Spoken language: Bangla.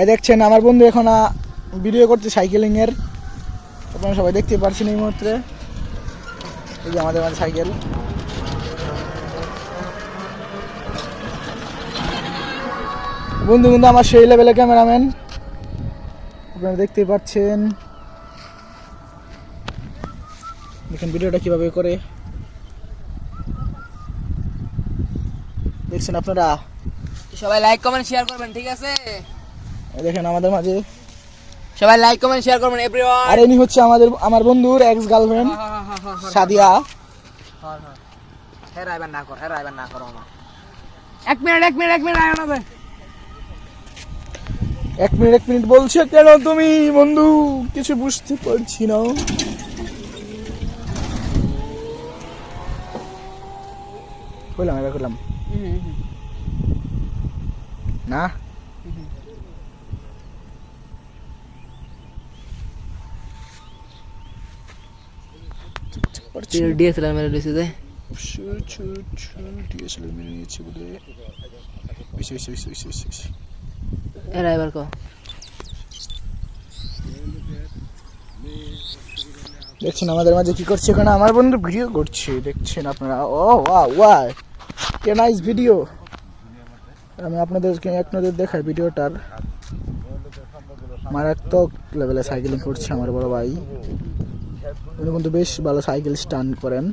এই দেখছেন, আমার বন্ধু এখন ভিডিও করছে সাইকেলিং এর। আপনারা সবাই দেখতে পারছেন এই মুহূর্তে। এই যে আমাদের মাঝে সাইকেল বন্ধু বন্ধু আমার সেই লেভেলের ক্যামেরাম্যান আপনারা দেখতে পাচ্ছেন। দেখেন ভিডিওটা কীভাবে করে। দেখছেন আপনারা? সবাই লাইক কমেন্ট শেয়ার করবেন, ঠিক আছে? দেখেন আমাদের মাঝে। সবাই লাইক কমেন্ট শেয়ার করবেন এভরিওয়ান আর ইনি হচ্ছে আমাদের আমার বন্ধুর এক্স গার্লফ্রেন্ড সাদিয়া। হ্যাঁ রাইবার না কর হ্যাঁ রাইবার না করো আমার এক মিনিট এক মিনিট এক মিনিট আয় না এক মিনিট এক মিনিট বলছে কেন তুমি বন্ধু? কিছু বুঝতে পারছি না। বললাম এবার করলাম। না? পারছি। ডিএসএলআর মেরে বলে কো। দেখছেন আমাদের মাঝে কি করছে এখানে? আমার বন্ধু ভিডিও করছে দেখছেন আপনারা? ও ওয়া ওয়া কে নাইস ভিডিও। আমি আপনাদেরকে এক নজর দেখাই ভিডিওটার। মারাত্মক লেভেলে সাইকেলিং করছে আমার বড় ভাই। উনি কিন্তু বেশ ভালো সাইকেল স্টান্ট করেন।